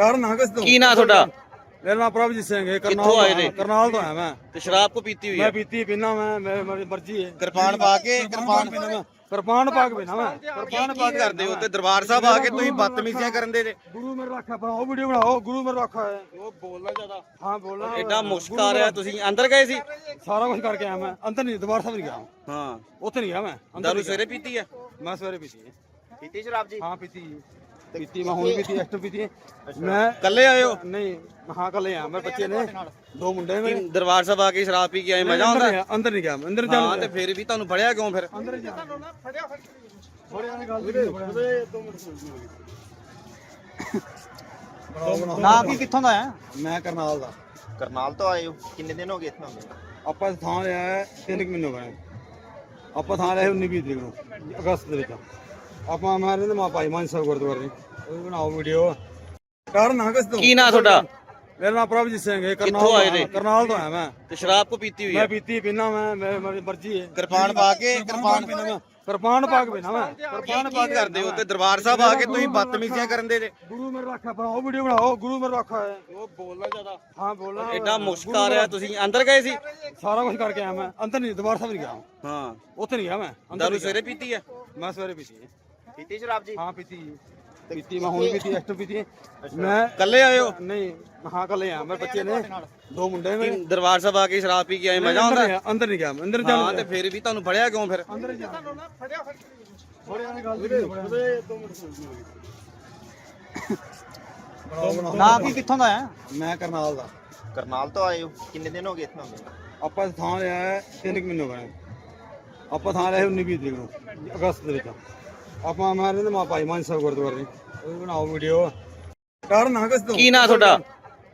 ਕਾਰਨ ਹਾਂ ਕਿਸ ਤੋਂ? ਕੀ ਨਾਂ ਤੁਹਾਡਾ? ਮੇਰਾ ਨਾਮ ਪ੍ਰਭਜੀਤ ਸਿੰਘ ਹੈ ਕਰਨਾਲ ਕਿੱਥੋਂ ਆਏ ਤੋਂ ਨੇ? ਆਇਆ, ਕਰਨਾਲ ਤੋਂ ਆਇਆ ਮੈਂ। ਤੇ ਸ਼ਰਾਬ ਕੋ ਪੀਤੀ ਹੋਈ ਮੈਂ ਹੈ ਪੀਤੀ ਪੀਣਾ ਮੈਂ ਮੈਂ- ਮੇਰੀ ਮਰਜ਼ੀ ਹੈ। ਕਿਰਪਾਨ ਪਾ ਕੇ ਕਿਰਪਾਨ ਪੀਣਾ ਮੈਂ ਕਿਰਪਾਨ ਪਾ ਕੇ ਪੀਣਾ ਮੈਂ। ਕਿਰਪਾਨ ਪਾ ਕੀ ਕੇ ਕਰਦੇ ਹੋ ਤੇ ਦਰਬਾਰ ਸਾਹਿਬ ਆ ਕੇ ਤੁਸੀਂ ਬਦਤਮੀਜ਼ੀਆਂ ਕਰਨ ਦੇ ਜੇ। ਗੁਰੂ ਮੇਰਾ ਰੱਖਾ ਬਣਾਓ ਵੀਡੀਓ ਬਣਾਓ ਗੁਰੂ ਮੇਰਾ ਰੱਖਾ ਹੈ ਉਹ ਬੋਲਣਾ ਜ਼ਿਆਦਾ। ਹਾਂ ਬੋਲਣਾ। ਐਡਾ ਮੁਸ਼ਕ ਆ ਰਿਹਾ ਤੁਸੀਂ ਅੰਦਰ ਗਏ ਸੀ? ਸਾਰਾ ਕੁਝ ਕਰਕੇ ਆਇਆ ਮੈਂ ਅੰਦਰ ਨਹੀਂ ਦਰਬਾਰ ਸਾਹਿਬ ਨਹੀਂ ਗਿਆ ਹਾਂ। ਉੱਥੇ ਨਹੀਂ ਗਿਆ ਮੈਂ ਅੰਦਰ ਦਾਰੂ ਨਹੀਂ। ਸਵੇਰੇ ਪੀਤੀ ਹੈ? ਮੈਂ ਸਵੇਰੇ ਪੀਤੀ ਹੈ। ਪੀਤੀ ਸ਼ਰਾਬ ਜੀ? ਹਾਂ ਪੀਤੀ ਪੀਤੀ ਮੈਂ ਹੁਣ ਪੀਤੀ ਐਕਟਰ ਪੀਤੀ। ਮੈਂ ਕੱਲੇ ਆਏ ਹੋ? ਨਹੀਂ ਹਾਂ ਕੱਲੇ ਆ ਮੇਰੇ ਬੱਚੇ ਨੇ। ਦੋ ਮੁੰਡੇ ਨੇ ਮੇਰੇ। ਦਰਬਾਰ ਸਾਹਿਬ ਆ ਕੇ ਸ਼ਰਾਬ ਪੀ ਕੇ ਆਏ ਮਜ਼ਾ ਆਉਂਦਾ? ਅੰਦਰ ਨਹੀਂ ਗਿਆ ਮੈਂ, ਅੰਦਰ ਹਾਂ ਜਾਣ ਤੇ ਫਿਰ ਵੀ ਤੁਹਾਨੂੰ ਫੜਿਆ ਕਿਉਂ ਫਿਰ? ਅੰਦਰ ਹੀ ਜਾਣਾ। ਫੜਿਆ ਫੜਿਆ ਨੇ ਗੱਲ ਵੀਰੇ ਦੋ ਮਿੰਟ ਨਾ ਕੀ ਕਿੱਥੋਂ ਦਾ ਹੈ ਮੈਂ ਕਰਨਾਲ ਦਾ। ਕਰਨਾਲ ਤੋਂ ਆਏ ਹੋ? ਕਿੰਨੇ ਦਿਨ ਹੋ ਗਏ ਇੱਥੇ ਹੁੰਦੇ ਆਪਾਂ ਥਾਂ ਲਿਆ ਹੈ ਤਿੰਨ ਕੁ ਮਹੀਨੇ ਹੋ ਗਏ। ਆਪਾਂ ਥਾਂ ਲਿਆ 19 20 ਤਰੀਕ ਨੂੰ ਅਗਸਤ ਦੇ ਵਿੱਚ। ਆਪਾਂ ਮਾਰੇ ਨੇ ਮਾ ਭਾਈ ਮਾਨ ਸਾਹਿਬ ਗੁਰਦੁਆਰੇ। ਉਹ ਵੀ ਬਣਾਓ ਵੀਡੀਓ ਕਾਰਨ ਹਾਂ ਕਿਸ ਤੋਂ। ਕੀ ਨਾਂ ਤੁਹਾਡਾ? ਮੇਰਾ ਨਾਮ ਪ੍ਰਭਜੀਤ ਸਿੰਘ ਹੈ ਕਿੱਥੋਂ ਕਰਨਾਲ ਆਏ ਤੋਂ ਨੇ? ਆਇਆ, ਕਰਨਾਲ ਤੋਂ ਆਇਆ ਮੈਂ। ਤੇ ਸ਼ਰਾਬ ਕੋ ਪੀਤੀ ਹੋਈ ਮੈਂ ਹੈ ਪੀਤੀ ਪੀਣਾ ਮੈਂ ਮੈਂ- ਮੇਰੀ ਮਰਜ਼ੀ ਹੈ। ਕਿਰਪਾਨ ਪਾ ਕੇ ਕਿਰਪਾਨ ਪੀਣਾ ਮੈਂ ਕਿਰਪਾਨ ਪਾ ਕੇ ਪੀਣਾ ਮੈਂ ਕਿਰਪਾਨ ਪਾ ਕੀ ਕਰਦੇ ਹੋ ਤੇ ਦਰਬਾਰ ਸਾਹਿਬ ਆ ਕੇ ਤੁਸੀਂ ਬਦਤਮੀਜ਼ੀਆਂ ਕਰਨ ਦੇ ਜੇ। ਗੁਰੂ ਮੇਰਾ ਰੱਖਾ ਬਣਾਓ ਵੀਡੀਓ ਬਣਾਓ ਗੁਰੂ ਮੇਰਾ ਰੱਖਾ ਹੈ ਉਹ ਬੋਲਣਾ ਜ਼ਿਆਦਾ। ਹਾਂ ਬੋਲਣਾ। ਐਡਾ ਮੁਸ਼ਕ ਆ ਰਿਹਾ ਤੁਸੀਂ ਅੰਦਰ ਗਏ ਸੀ? ਸਾਰਾ ਕੁਝ ਕਰਕੇ ਆਇਆ ਮੈਂ ਅੰਦਰ ਨਹੀਂ ਦਰਬਾਰ ਸਾਹਿਬ ਨਹੀਂ ਗਿਆ। ਹਾਂ। ਉੱਥੇ ਨਹੀਂ ਗਿਆ ਮੈਂ ਅੰਦਰ ਦਾਰੂ। ਸਵੇਰੇ ਪੀਤੀ ਹੈ? ਮੈਂ ਸਵੇਰੇ ਪੀਤੀ ਹੈ। ਪੀਤੀ ਸ਼ਰਾਬ ਜੀ? ਹਾਂ ਪੀਤੀ ਪੀਤੀ ਮੈਂ ਹੁਣ ਪੀਤੀ ਐਕਟਰ ਪੀਤੀ। ਹੈ। ਮੈਂ ਕੱਲੇ ਆਏ ਹੋ? ਨਹੀਂ ਹਾਂ ਕੱਲੇ ਆ ਮੇਰੇ ਬੱਚੇ ਨੇ। ਦੋ ਮੁੰਡੇ ਨੇ ਮੇਰੇ। ਦਰਬਾਰ ਸਾਹਿਬ ਆ ਕੇ ਸ਼ਰਾਬ ਪੀ ਕੇ ਆਏ? ਮਜ਼ਾ ਆਉਂਦਾ? ਗਿਆ, ਅੰਦਰ ਨਹੀਂ ਗਿਆ ਮੈਂ, ਅੰਦਰ ਹਾਂ ਜਾਣ ਤੇ ਫਿਰ ਵੀ ਤੁਹਾਨੂੰ ਫੜਿਆ ਕਿਉਂ ਫਿਰ? ਅੰਦਰ ਹੀ ਜਾਣਾ। ਫੜਿਆ ਫੜਿਆ ਨੇ ਗੱਲ ਵੀਰੇ ਦੋ ਮਿੰਟ ਨਾ ਕੀ ਕਿੱਥੋਂ ਦਾ ਹੈ ਮੈਂ ਕਰਨਾਲ ਦਾ। ਕਰਨਾਲ ਤੋਂ ਆਏ ਹੋ? ਕਿੰਨੇ ਦਿਨ ਹੋ ਗਏ ਇੱਥੇ ਆਪਾਂ ਥਾਂ ਲਿਆ ਹੈ ਤਿੰਨ ਕੁ ਮਹੀਨੇ ਹੋ ਗਏ। ਆਪਾਂ ਥਾਂ ਲਿਆ 19 20 ਤਰੀਕ ਨੂੰ ਅਗਸਤ ਦੇ ਵਿੱਚ। ਆਪਾਂ ਮਾਰੇ ਨੇ ਮਾ ਭਾਈ ਮਾਨ ਸਾਹਿਬ ਗੁਰਦੁਆਰੇ। ਉਹ ਵੀ ਬਣਾਓ ਵੀਡੀਓ ਕਾਰਨ ਹਾਂ ਕਿਸ ਤੋਂ। ਕੀ ਨਾਂ ਤੁਹਾਡਾ?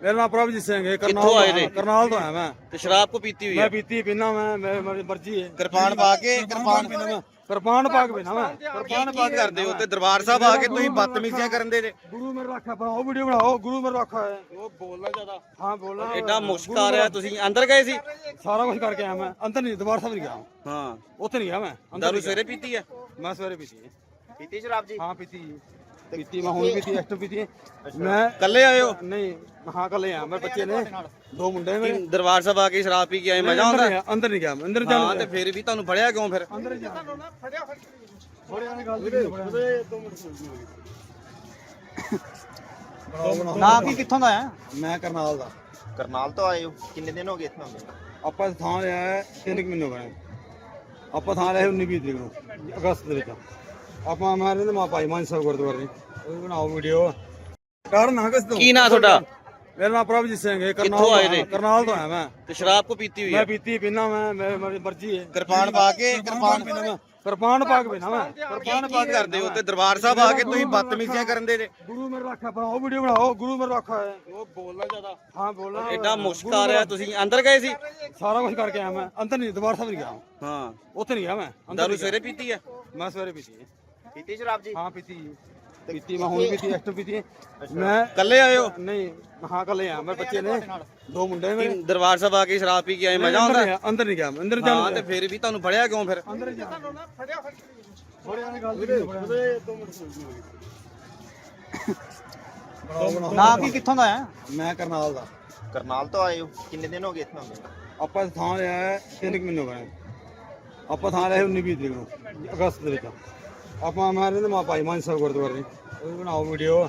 ਮੇਰਾ ਨਾਮ ਪ੍ਰਭਜੀਤ ਸਿੰਘ ਹੈ ਕਰਨਾਲ ਕਿੱਥੋਂ ਤੋਂ ਆਏ ਆਇਆ, ਨੇ? ਕਰਨਾਲ ਤੋਂ ਆਇਆ ਮੈਂ। ਤੇ ਸ਼ਰਾਬ ਕੋ ਪੀਤੀ ਹੋਈ ਮੈਂ ਹੈ? ਪੀਤੀ ਪੀਣਾ ਮੈਂ ਮੈਂ- ਮੇਰੀ ਮਰਜ਼ੀ ਹੈ। ਕਿਰਪਾਨ ਪਾ ਕੇ ਕਿਰਪਾਨ ਪੀਣਾ ਮੈਂ। ਕਿਰਪਾਨ ਪਾ ਕੇ ਪੀਣਾ ਮੈਂ। ਕਿਰਪਾਨ ਪਾ ਕੀ ਕਰਦੇ ਹੋ ਤੇ ਦਰਬਾਰ ਸਾਹਿਬ ਆ ਕੇ ਤੁਸੀਂ ਬਦਤਮੀਜ਼ੀਆਂ ਕਰਨ ਦੇ ਜੇ ਗੁਰੂ ਮੇਰਾ ਰੱਖਾ ਬਣਾਓ ਵੀਡੀਓ ਬਣਾਓ। ਗੁਰੂ ਮੇਰਾ ਰੱਖਾ ਹੈ ਉਹ ਬੋਲਣਾ ਜ਼ਿਆਦਾ। ਹਾਂ ਬੋਲਣਾ। ਐਡਾ ਮੁਸ਼ਕ ਆ ਰਿਹਾ ਤੁਸੀਂ ਅੰਦਰ ਗਏ ਸੀ? ਸਾਰਾ ਕੁਝ ਕਰਕੇ ਆਇਆ ਮੈਂ। ਅੰਦਰ ਨਹੀਂ ਦਰਬਾਰ ਸਾਹਿਬ ਨਹੀਂ ਗਿਆ। ਹਾਂ। ਉੱਥੇ ਨਹੀਂ ਗਿਆ ਮੈਂ। ਅੰਦਰ ਦਾਰੂ। ਸਵੇਰੇ ਪੀਤੀ ਹੈ? ਮੈਂ ਸਵੇਰੇ ਪੀਤੀ ਹੈ। ਪੀਤੀ ਸ਼ਰਾਬ ਜੀ? ਹਾਂ ਪੀਤੀ ਪੀਤੀ ਮੈਂ ਹੁਣ ਪੀਤੀ ਐਕਟਰ ਪੀਤੀ। ਹੈ। ਮੈਂ ਕੱਲੇ ਆਏ ਹੋ? ਨਹੀਂ ਹਾਂ ਕੱਲੇ ਆ। ਮੇਰੇ ਬੱਚੇ ਨੇ। ਦੋ ਮੁੰਡੇ ਨੇ ਦਰਬਾਰ ਸਾਹਿਬ ਆ ਕੇ ਸ਼ਰਾਬ ਪੀ ਕੇ ਆਏ? ਮਜ਼ਾ ਆਉਂਦਾ? ਅੰਦਰ ਨਹੀਂ ਗਿਆ ਮੈਂ, ਅੰਦਰ ਹਾਂ ਜਾਣ ਤੇ ਫਿਰ ਵੀ ਤੁਹਾਨੂੰ ਫੜਿਆ ਕਿਉਂ ਫਿਰ? ਅੰਦਰ ਹੀ ਜਾਣਾ ਫੜਿਆ ਫੜਿਆ ਨੇ ਗੱਲ ਵੀਰੇ ਦੋ ਮਿੰਟ ਨਾ ਕੀ ਕਿੱਥੋਂ ਦਾ ਹੈ? ਮੈਂ ਕਰਨਾਲ ਦਾ। ਕਰਨਾਲ ਤੋਂ ਆਏ ਹੋ? ਕਿੰਨੇ ਦਿਨ ਹੋ ਗਏ ਇੱਥੇ ਹੁੰਦੇ ਆਪਾਂ ਥਾਂ ਲਿਆ ਹੈ ਤਿੰਨ ਕੁ ਮਹੀਨੇ ਹੋ ਗਏ ਆਪਾਂ ਥਾਂ ਲਿਆ 19 20 ਤਰੀਕ ਨੂੰ ਅਗਸਤ ਦੇ ਵਿੱਚ। ਆਪਾਂ ਮਾਰੇ ਨੇ ਮਾ ਭਾਈ ਮਾਨ ਸਾਹਿਬ ਗੁਰਦੁਆਰੇ ਉਹ ਵੀ ਬਣਾਓ ਵੀਡੀਓ ਕਾਰਨ ਹਾਂ ਕਿਸ ਤੋਂ? ਕੀ ਨਾਂ ਤੁਹਾਡਾ? ਮੇਰਾ ਨਾਮ ਪ੍ਰਭਜੀਤ ਸਿੰਘ ਹੈ ਕਰਨਾਲ ਕਿੱਥੋਂ ਤੋਂ ਆਏ ਨੇ? ਕਰਨਾਲ ਤੋਂ ਆਇਆ ਮੈਂ। ਤੇ ਸ਼ਰਾਬ ਕੋ ਪੀਤੀ ਹੋਈ ਮੈਂ ਹੈ? ਪੀਤੀ ਪੀਣਾ ਮੈਂ ਮੈਂ- ਮੇਰੀ ਮਰਜ਼ੀ ਹੈ। ਕਿਰਪਾਨ ਪਾ ਕੇ ਕਿਰਪਾਨ ਪੀਣਾ ਮੈਂ। ਕਿਰਪਾਨ ਪਾ ਕੇ ਪੀਣਾ ਮੈਂ। ਕਿਰਪਾਨ ਪਾ ਕੀ ਕਰਦੇ ਹੋ? ਤੇ ਦਰਬਾਰ ਸਾਹਿਬ ਆ ਕੇ ਤੁਸੀਂ ਬਦਤਮੀਜ਼ੀਆਂ ਕਰਨ ਦੇ ਜੇ। ਗੁਰੂ ਮੇਰਾ ਰੱਖਾ ਬਣਾਓ ਵੀਡੀਓ ਬਣਾਓ। ਗੁਰੂ ਮੇਰਾ ਰੱਖਾ ਹੈ ਉਹ ਬੋਲਣਾ ਜ਼ਿਆਦਾ। ਹਾਂ ਬੋਲਣਾ। ਐਡਾ ਮੁਸ਼ਕ ਆ ਰਿਹਾ ਤੁਸੀਂ ਅੰਦਰ ਗਏ ਸੀ? ਸਾਰਾ ਕੁਝ ਕਰਕੇ ਆਇਆ ਮੈਂ। ਅੰਦਰ ਨਹੀਂ ਦਰਬਾਰ ਸਾਹਿਬ ਨਹੀਂ ਗਿਆ। ਹਾਂ। ਉੱਥੇ ਨਹੀਂ ਗਿਆ ਮੈਂ। ਅੰਦਰ ਦਾਰੂ। ਸਵੇਰੇ ਪੀਤੀ ਹੈ? ਮੈਂ ਸਵੇਰੇ ਪੀਤੀ ਹੈ। ਪੀਤੀ ਸ਼ਰਾਬ ਜੀ? ਹਾਂ ਪੀਤੀ ਪੀਤੀ ਮੈਂ ਹੁਣ ਪੀਤੀ ਐਕਟਰ ਪੀਤੀ। ਹੈ। ਮੈਂ ਕੱਲੇ ਆਏ ਹੋ? ਨਹੀਂ ਹਾਂ ਕੱਲੇ ਆ ਮੇਰੇ ਬੱਚੇ ਨੇ। ਦੋ ਮੁੰਡੇ ਨੇ ਮੇਰੇ। ਦਰਬਾਰ ਸਾਹਿਬ ਆ ਕੇ ਸ਼ਰਾਬ ਪੀ ਕੇ ਆਏ ਮਜ਼ਾ ਆਉਂਦਾ? ਗਿਆ, ਅੰਦਰ ਨਹੀਂ ਗਿਆ ਮੈਂ, ਅੰਦਰ ਹਾਂ ਜਾਣ ਤੇ ਫਿਰ ਵੀ ਤੁਹਾਨੂੰ ਫੜਿਆ ਕਿਉਂ ਫਿਰ? ਅੰਦਰ ਹੀ ਫੜਿਆ ਨੇ ਗੱਲ ਵੀਰੇ ਦੋ। ਮਿੰਟ ਨਾ ਕੀ ਕਿੱਥੋਂ ਦਾ ਹੈ ਮੈਂ ਕਰਨਾਲ ਦਾ। ਕਰਨਾਲ ਤੋਂ ਆਏ ਹੋ? ਕਿੰਨੇ ਦਿਨ ਹੋ ਗਏ ਇੱਥੇ ਹੁੰਦੇ ਆਪਾਂ ਥਾਂ ਲਿਆ ਹੈ ਤਿੰਨ ਕੁ ਮਹੀਨੇ ਹੋ ਗਏ। ਆਪਾਂ ਥਾਂ ਲਿਆ 19 20 ਤਰੀਕ ਨੂੰ ਅਗਸਤ ਦੇ ਵਿੱਚ। ਆਪਾਂ ਮਾਰੇ ਨੇ ਮਾ ਭਾਈ ਮਾਨ ਸਾਹਿਬ ਗੁਰਦੁਆਰੇ। ਉਹ ਬਣਾਓ ਵੀਡੀਓ